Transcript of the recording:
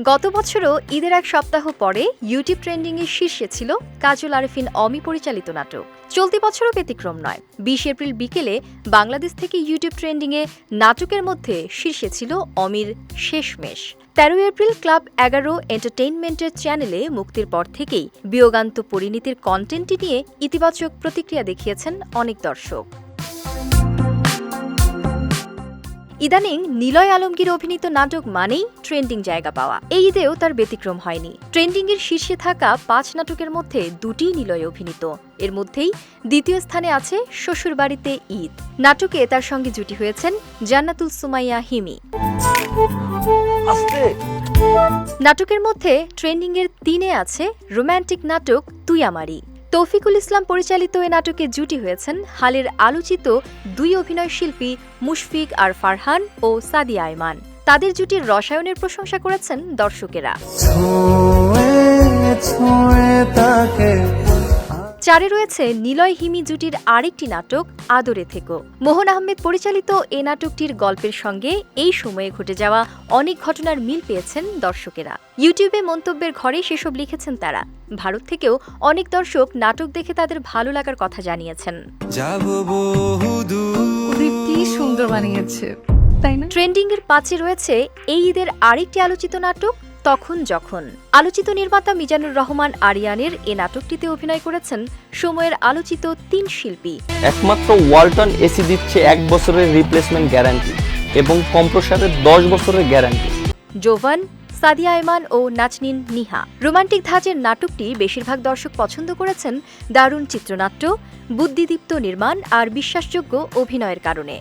গত বছরও ঈদের এক সপ্তাহ পরে ইউটিউব ট্রেন্ডিংয়ের শীর্ষে ছিল কাজল আরেফিন অমি পরিচালিত নাটক। চলতি বছরও ব্যতিক্রম নয়। বিশ এপ্রিল বিকেলে বাংলাদেশ থেকে ইউটিউব ট্রেন্ডিংয়ে নাটকের মধ্যে শীর্ষে ছিল অমির শেষমেশ। তেরো এপ্রিল ক্লাব এগারো এন্টারটেইনমেন্টের চ্যানেলে মুক্তির পর থেকেই বিয়োগান্ত পরিণীতির কন্টেন্টটি নিয়ে ইতিবাচক প্রতিক্রিয়া দেখিয়েছেন অনেক দর্শক। ইদানিং নিলয় আলমগীর অভিনীত নাটক মানেই ট্রেন্ডিং জায়গা পাওয়া। এই ঈদেও তার ব্যতিক্রম হয়নি। ট্রেন্ডিং এর শীর্ষে থাকা পাঁচ নাটকের মধ্যে দুটি নিলয় অভিনীত। এর মধ্যেই দ্বিতীয় স্থানে আছে শ্বশুরবাড়িতে ঈদ। নাটকে তার সঙ্গে জুটি হয়েছেন জান্নাতুল সুমাইয়া হিমি। নাটকের মধ্যে ট্রেন্ডিং এর তিনে আছে রোম্যান্টিক নাটক তুই আমারি তৌফিকুল ইসলাম পরিচালিত এ নাটকে জুটি হয়েছেন হালের আলোচিত দুই অভিনয় শিল্পী মুশফিক আর ফারহান ও সাদিয়া আয়মান। তাদের জুটির রসায়নের প্রশংসা করেছেন দর্শকেরা। চারে রয়েছে নিলয় হিমি জুটির আরেকটি নাটক আদরে থেকো। মোহন আহমেদ পরিচালিত এ নাটকটির গল্পের সঙ্গে এই সময়ে ঘটে যাওয়া অনেক ঘটনার মিল পেয়েছেন দর্শকেরা। ইউটিউবে মন্তব্যের ঘরে সেসব লিখেছেন তারা। ভারত থেকেও অনেক দর্শক নাটক দেখে তাদের ভালো লাগার কথা জানিয়েছেন। কি সুন্দর বানিয়েছে তাই না? ট্রেন্ডিং এর পাঁচে রয়েছে এই ঈদের আরেকটি আলোচিত নাটক তখন যখন আলোচিত নির্মাতা মিজানুর রহমান আরিয়ানের এ নাটকটিতে অভিনয় করেছেন সময়ের আলোচিত তিন শিল্পী। একমাত্র ওয়ালটন এসি দিচ্ছে এক বছরের রিপ্লেসমেন্ট গ্যারান্টি এবং কম্প্রসারের দশ বছরের গ্যারান্টি জোভান সাদিয়া আয়মান ও নাচনিন নিহা। রোমান্টিক ধাঁচের নাটকটি বেশিরভাগ দর্শক পছন্দ করেছেন দারুণ চিত্রনাট্য বুদ্ধিদীপ্ত নির্মাণ আর বিশ্বাসযোগ্য অভিনয়ের কারণে।